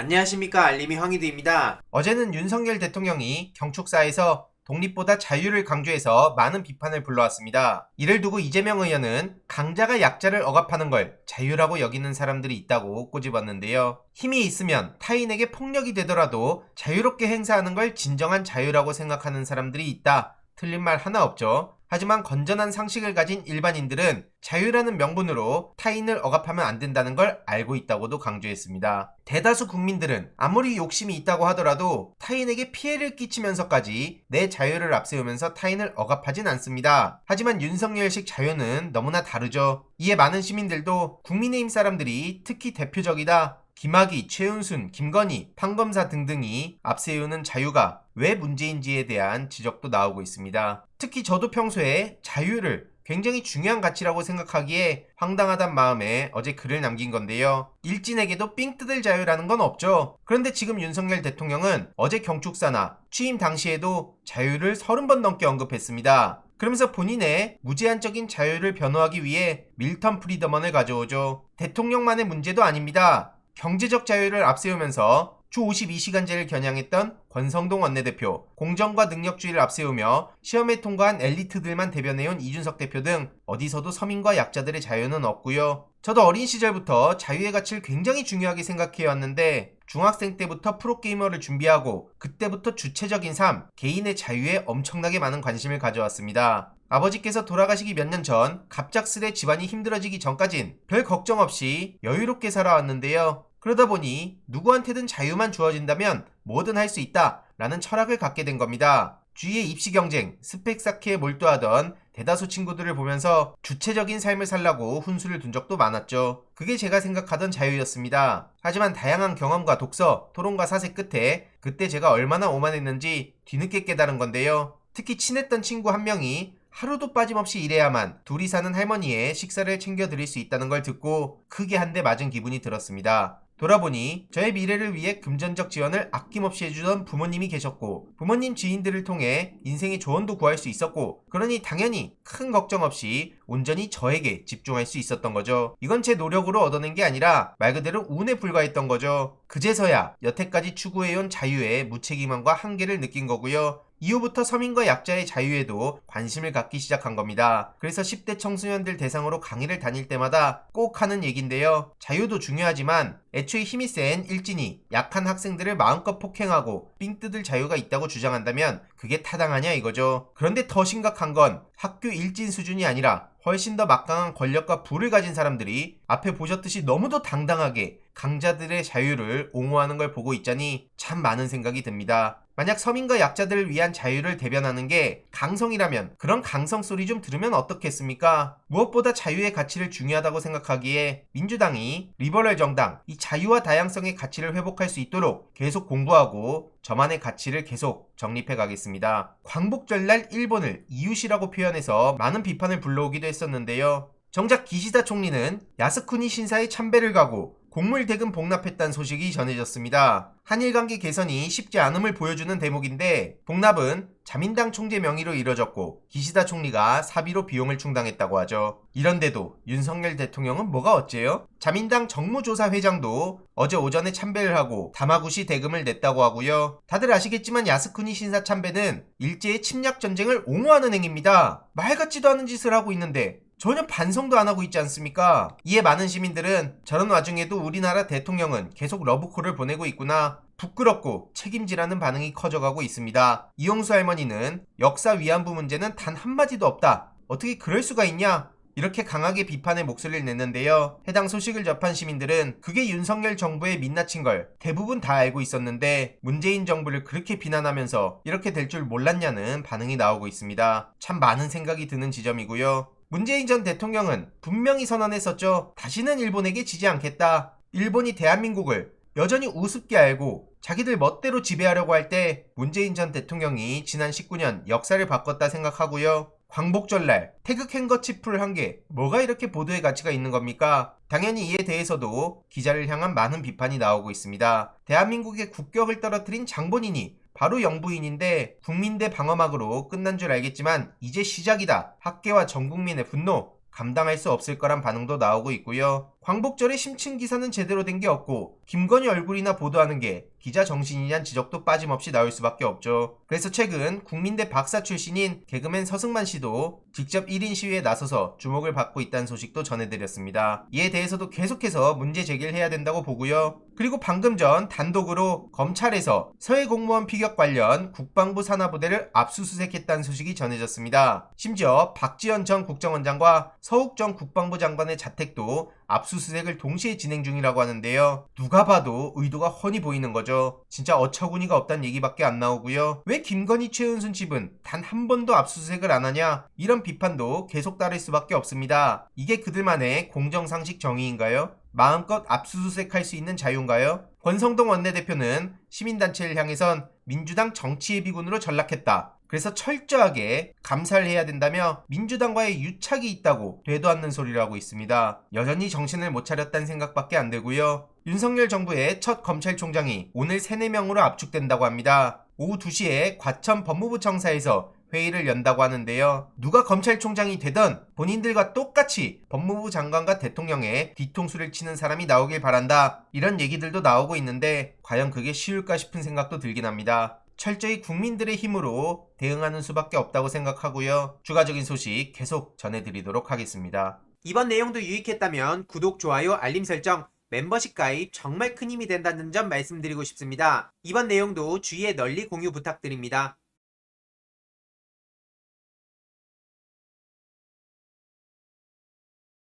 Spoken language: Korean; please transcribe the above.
안녕하십니까 알림이 황희두입니다. 어제는 윤석열 대통령이 경축사에서 독립보다 자유를 강조해서 많은 비판을 불러왔습니다. 이를 두고 이재명 의원은 강자가 약자를 억압하는 걸 자유라고 여기는 사람들이 있다고 꼬집었는데요. 힘이 있으면 타인에게 폭력이 되더라도 자유롭게 행사하는 걸 진정한 자유라고 생각하는 사람들이 있다. 틀린 말 하나 없죠. 하지만 건전한 상식을 가진 일반인들은 자유라는 명분으로 타인을 억압하면 안 된다는 걸 알고 있다고도 강조했습니다. 대다수 국민들은 아무리 욕심이 있다고 하더라도 타인에게 피해를 끼치면서까지 내 자유를 앞세우면서 타인을 억압하진 않습니다. 하지만 윤석열식 자유는 너무나 다르죠. 이에 많은 시민들도 국민의힘 사람들이 특히 대표적이다. 김학의, 최은순, 김건희, 판검사 등등이 앞세우는 자유가 왜 문제인지에 대한 지적도 나오고 있습니다. 특히 저도 평소에 자유를 굉장히 중요한 가치라고 생각하기에 황당하단 마음에 어제 글을 남긴 건데요. 일진에게도 삥 뜯을 자유라는 건 없죠. 그런데 지금 윤석열 대통령은 어제 경축사나 취임 당시에도 자유를 30번 넘게 언급했습니다. 그러면서 본인의 무제한적인 자유를 변호하기 위해 밀턴 프리더먼을 가져오죠. 대통령만의 문제도 아닙니다. 경제적 자유를 앞세우면서 주 52시간제를 겨냥했던 권성동 원내대표, 공정과 능력주의를 앞세우며 시험에 통과한 엘리트들만 대변해온 이준석 대표 등 어디서도 서민과 약자들의 자유는 없고요. 저도 어린 시절부터 자유의 가치를 굉장히 중요하게 생각해왔는데 중학생 때부터 프로게이머를 준비하고 그때부터 주체적인 삶, 개인의 자유에 엄청나게 많은 관심을 가져왔습니다. 아버지께서 돌아가시기 몇 년 전 갑작스레 집안이 힘들어지기 전까진 별 걱정 없이 여유롭게 살아왔는데요. 그러다 보니 누구한테든 자유만 주어진다면 뭐든 할 수 있다 라는 철학을 갖게 된 겁니다. 주위의 입시 경쟁, 스펙 쌓기에 몰두하던 대다수 친구들을 보면서 주체적인 삶을 살라고 훈수를 둔 적도 많았죠. 그게 제가 생각하던 자유였습니다. 하지만 다양한 경험과 독서, 토론과 사색 끝에 그때 제가 얼마나 오만했는지 뒤늦게 깨달은 건데요. 특히 친했던 친구 한 명이 하루도 빠짐없이 일해야만 둘이 사는 할머니의 식사를 챙겨드릴 수 있다는 걸 듣고 크게 한 대 맞은 기분이 들었습니다. 돌아보니 저의 미래를 위해 금전적 지원을 아낌없이 해주던 부모님이 계셨고 부모님 지인들을 통해 인생의 조언도 구할 수 있었고 그러니 당연히 큰 걱정 없이 온전히 저에게 집중할 수 있었던 거죠. 이건 제 노력으로 얻어낸 게 아니라 말 그대로 운에 불과했던 거죠. 그제서야 여태까지 추구해온 자유의 무책임함과 한계를 느낀 거고요. 이후부터 서민과 약자의 자유에도 관심을 갖기 시작한 겁니다. 그래서 10대 청소년들 대상으로 강의를 다닐 때마다 꼭 하는 얘긴데요. 자유도 중요하지만 애초에 힘이 센 일진이 약한 학생들을 마음껏 폭행하고 삥 뜯을 자유가 있다고 주장한다면 그게 타당하냐 이거죠. 그런데 더 심각한 건 학교 일진 수준이 아니라 훨씬 더 막강한 권력과 부를 가진 사람들이 앞에 보셨듯이 너무도 당당하게 강자들의 자유를 옹호하는 걸 보고 있자니 참 많은 생각이 듭니다. 만약 서민과 약자들을 위한 자유를 대변하는 게 강성이라면 그런 강성 소리 좀 들으면 어떻겠습니까? 무엇보다 자유의 가치를 중요하다고 생각하기에 민주당이 리버럴 정당, 이 자유와 다양성의 가치를 회복할 수 있도록 계속 공부하고 저만의 가치를 계속 정립해 가겠습니다. 광복절날 일본을 이웃이라고 표현해서 많은 비판을 불러오기도 했었는데요. 정작 기시다 총리는 야스쿠니 신사에 참배를 가고 곡물 대금 복납했다는 소식이 전해졌습니다. 한일 관계 개선이 쉽지 않음을 보여주는 대목인데 복납은 자민당 총재 명의로 이뤄졌고 기시다 총리가 사비로 비용을 충당했다고 하죠. 이런데도 윤석열 대통령은 뭐가 어째요? 자민당 정무조사 회장도 어제 오전에 참배를 하고 다마구시 대금을 냈다고 하고요. 다들 아시겠지만 야스쿠니 신사 참배는 일제의 침략 전쟁을 옹호하는 행위입니다. 말 같지도 않은 짓을 하고 있는데 전혀 반성도 안 하고 있지 않습니까? 이에 많은 시민들은 저런 와중에도 우리나라 대통령은 계속 러브콜을 보내고 있구나. 부끄럽고 책임지라는 반응이 커져가고 있습니다. 이용수 할머니는 역사 위안부 문제는 단 한마디도 없다. 어떻게 그럴 수가 있냐? 이렇게 강하게 비판의 목소리를 냈는데요. 해당 소식을 접한 시민들은 그게 윤석열 정부의 민낯인 걸 대부분 다 알고 있었는데 문재인 정부를 그렇게 비난하면서 이렇게 될 줄 몰랐냐는 반응이 나오고 있습니다. 참 많은 생각이 드는 지점이고요. 문재인 전 대통령은 분명히 선언했었죠. 다시는 일본에게 지지 않겠다. 일본이 대한민국을 여전히 우습게 알고 자기들 멋대로 지배하려고 할 때 문재인 전 대통령이 지난 19년 역사를 바꿨다 생각하고요. 광복절날 태극 행거치프를 한게 뭐가 이렇게 보도의 가치가 있는 겁니까? 당연히 이에 대해서도 기자를 향한 많은 비판이 나오고 있습니다. 대한민국의 국격을 떨어뜨린 장본인이 바로 영부인인데 국민대 방어막으로 끝난 줄 알겠지만 이제 시작이다. 학계와 전 국민의 분노 감당할 수 없을 거란 반응도 나오고 있고요. 광복절에 심층 기사는 제대로 된 게 없고 김건희 얼굴이나 보도하는 게 기자 정신이란 지적도 빠짐없이 나올 수밖에 없죠. 그래서 최근 국민대 박사 출신인 개그맨 서승만 씨도 직접 1인 시위에 나서서 주목을 받고 있다는 소식도 전해드렸습니다. 이에 대해서도 계속해서 문제 제기를 해야 된다고 보고요. 그리고 방금 전 단독으로 검찰에서 서해 공무원 피격 관련 국방부 산하부대를 압수수색했다는 소식이 전해졌습니다. 심지어 박지원 전 국정원장과 서욱 전 국방부 장관의 자택도 압수 수색을 동시에 진행 중이라고 하는데요. 누가 봐도 의도가 훤히 보이는 거죠. 진짜 어처구니가 없다는 얘기밖에 안 나오고요. 왜 김건희 최은순 집은 단 한 번도 압수수색을 안 하냐? 이런 비판도 계속 따를 수밖에 없습니다. 이게 그들만의 공정상식 정의인가요? 마음껏 압수수색할 수 있는 자유인가요? 권성동 원내대표는 시민단체를 향해선 민주당 정치예비군으로 전락했다. 그래서 철저하게 감사를 해야 된다며 민주당과의 유착이 있다고 되도 않는 소리를 하고 있습니다. 여전히 정신을 못 차렸다는 생각밖에 안 들고요. 윤석열 정부의 첫 검찰총장이 오늘 3, 4명으로 압축된다고 합니다. 오후 2시에 과천 법무부 청사에서 회의를 연다고 하는데요. 누가 검찰총장이 되던 본인들과 똑같이 법무부 장관과 대통령의 뒤통수를 치는 사람이 나오길 바란다. 이런 얘기들도 나오고 있는데 과연 그게 쉬울까 싶은 생각도 들긴 합니다. 철저히 국민들의 힘으로 대응하는 수밖에 없다고 생각하고요. 추가적인 소식 계속 전해드리도록 하겠습니다. 이번 내용도 유익했다면 구독, 좋아요, 알림 설정, 멤버십 가입 정말 큰 힘이 된다는 점 말씀드리고 싶습니다. 이번 내용도 주위에 널리 공유 부탁드립니다.